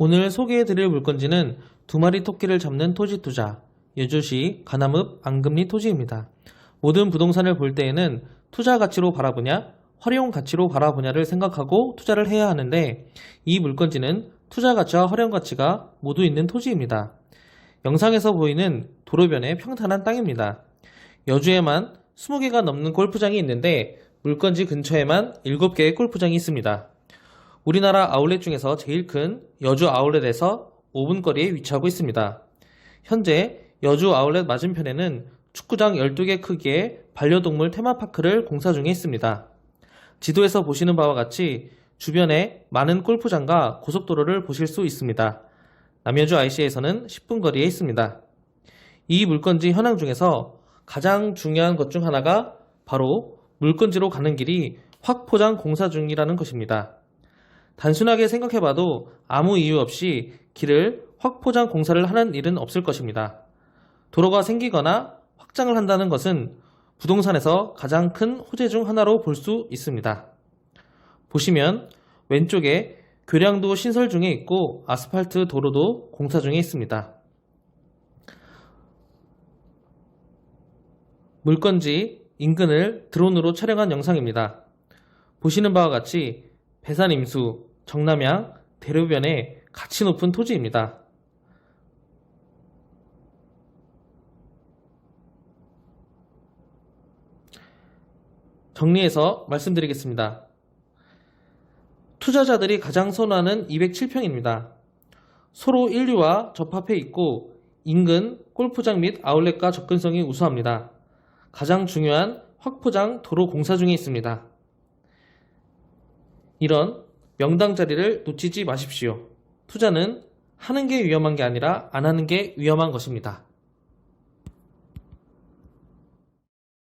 오늘 소개해드릴 물건지는 두 마리 토끼를 잡는 토지 투자, 여주시 가남읍 안금리 토지입니다. 모든 부동산을 볼 때에는 투자 가치로 바라보냐, 활용 가치로 바라보냐를 생각하고 투자를 해야 하는데 이 물건지는 투자 가치와 활용 가치가 모두 있는 토지입니다. 영상에서 보이는 도로변의 평탄한 땅입니다. 여주에만 20개가 넘는 골프장이 있는데 물건지 근처에만 7개의 골프장이 있습니다. 우리나라 아울렛 중에서 제일 큰 여주 아울렛에서 5분 거리에 위치하고 있습니다. 현재 여주 아울렛 맞은편에는 축구장 12개 크기의 반려동물 테마파크를 공사 중에 있습니다. 지도에서 보시는 바와 같이 주변에 많은 골프장과 고속도로를 보실 수 있습니다. 남여주 IC에서는 10분 거리에 있습니다. 이 물건지 현황 중에서 가장 중요한 것 중 하나가 바로 물건지로 가는 길이 확포장 공사 중이라는 것입니다. 단순하게 생각해봐도 아무 이유 없이 길을 확포장 공사를 하는 일은 없을 것입니다. 도로가 생기거나 확장을 한다는 것은 부동산에서 가장 큰 호재 중 하나로 볼 수 있습니다. 보시면 왼쪽에 교량도 신설 중에 있고 아스팔트 도로도 공사 중에 있습니다. 물건지 인근을 드론으로 촬영한 영상입니다. 보시는 바와 같이 배산 임수, 정남향, 대로변에 가치 높은 토지입니다. 정리해서 말씀드리겠습니다. 투자자들이 가장 선호하는 207평입니다. 서로 인류와 접합해 있고 인근 골프장 및 아울렛과 접근성이 우수합니다. 가장 중요한 확포장 도로 공사 중에 있습니다. 이런 명당 자리를 놓치지 마십시오. 투자는 하는 게 위험한 게 아니라 안 하는 게 위험한 것입니다.